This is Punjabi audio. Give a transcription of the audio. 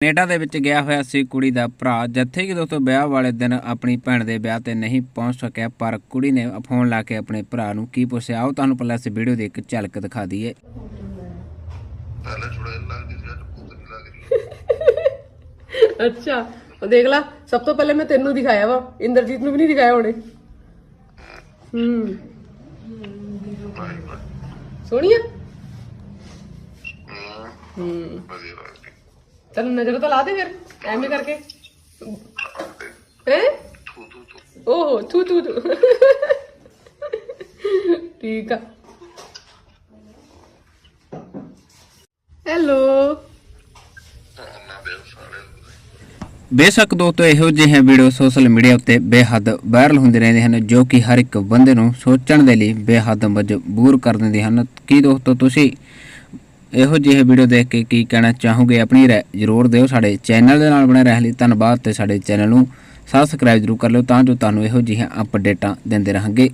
ਕੈਨੇਡਾ ਦੇ ਵਿੱਚ ਗਿਆ ਹੋਇਆ ਸੀ ਕੁੜੀ ਦਾ ਭਰਾ। ਜਿੱਥੇ ਕਿ ਦੋਸਤੋ ਵਿਆਹ ਵਾਲੇ ਦਿਨ ਆਪਣੀ ਭੈਣ ਦੇ ਵਿਆਹ ਤੇ ਨਹੀਂ ਪਹੁੰਚ ਸਕਿਆ ਪਰ ਕੁੜੀ ਨੇ ਫੋਨ ਲਾ ਕੇ ਆਪਣੇ ਭਰਾ ਨੂੰ ਕੀ ਪੁੱਛਿਆ ਆਓ ਤੁਹਾਨੂੰ ਪਹਿਲਾਂ ਇਸ ਵੀਡੀਓ ਦੀ ਇੱਕ ਝਲਕ ਦਿਖਾ ਦਈਏ। ਅੱਛਾ ਉਹ ਦੇਖ ਲਾ ਸਭ ਤੋਂ ਪਹਿਲੇ ਮੈਂ ਤੈਨੂੰ ਦਿਖਾਇਆ ਵਾ ਇੰਦਰਜੀਤ ਨੂੰ ਵੀ ਨਹੀਂ ਦਿਖਾਇਆ ਹੁਣੇ। ਹੂੰ। ਬਾਈ ਬਾਈ ਸੋਹਣੀ ਆ? ਹੂੰ ਹੂੰ। ਵਧੀਆ ਲੱਗਦੀ ਨਜ਼ਰ ਤਾਂ ਲਾ ਦੇ ਫਿਰ, ਐਵੇਂ ਕਰਕੇ। ਹੈ? ਓਹ, ਤੂ ਤੂ ਤੂ। ਠੀਕ ਆ। ਹੈਲੋ। ਬੇਸ਼ੱਕ ਦੋਸਤੋ ਇਹੋ ਜਿਹੇ ਵੀਡੀਓ ਸੋਸ਼ਲ ਮੀਡੀਆ ਉੱਤੇ ਬੇਹੱਦ ਵਾਇਰਲ ਹੁੰਦੇ ਰਹਿੰਦੇ ਹਨ, ਜੋ ਕਿ ਹਰ ਇੱਕ ਬੰਦੇ ਨੂੰ ਸੋਚਣ ਦੇ ਲਈ ਬੇਹੱਦ ਮਜਬੂਰ ਕਰ ਦਿੰਦੇ ਹਨ। ਕੀ ਦੋਸਤੋ, ਤੁਸੀਂ ਇਹੋ ਜਿਹੇ ਵੀਡੀਓ ਦੇਖ ਕੇ ਕੀ ਕਹਿਣਾ ਚਾਹੋਗੇ? ਆਪਣੀ ਰਾਏ ਜ਼ਰੂਰ ਦਿਓ ਸਾਡੇ ਚੈਨਲ ਦੇ ਨਾਲ ਬਣੇ ਰਹਿਣ ਲਈ ਧੰਨਵਾਦ ਤੇ ਸਾਡੇ ਚੈਨਲ ਨੂੰ ਸਬਸਕ੍ਰਾਈਬ ਜ਼ਰੂਰ ਕਰ ਲਿਓ ਤਾਂ ਜੋ ਤੁਹਾਨੂੰ ਇਹੋ ਜਿਹੀਆਂ ਅਪਡੇਟਾਂ ਦਿੰਦੇ ਰਹਾਂਗੇ।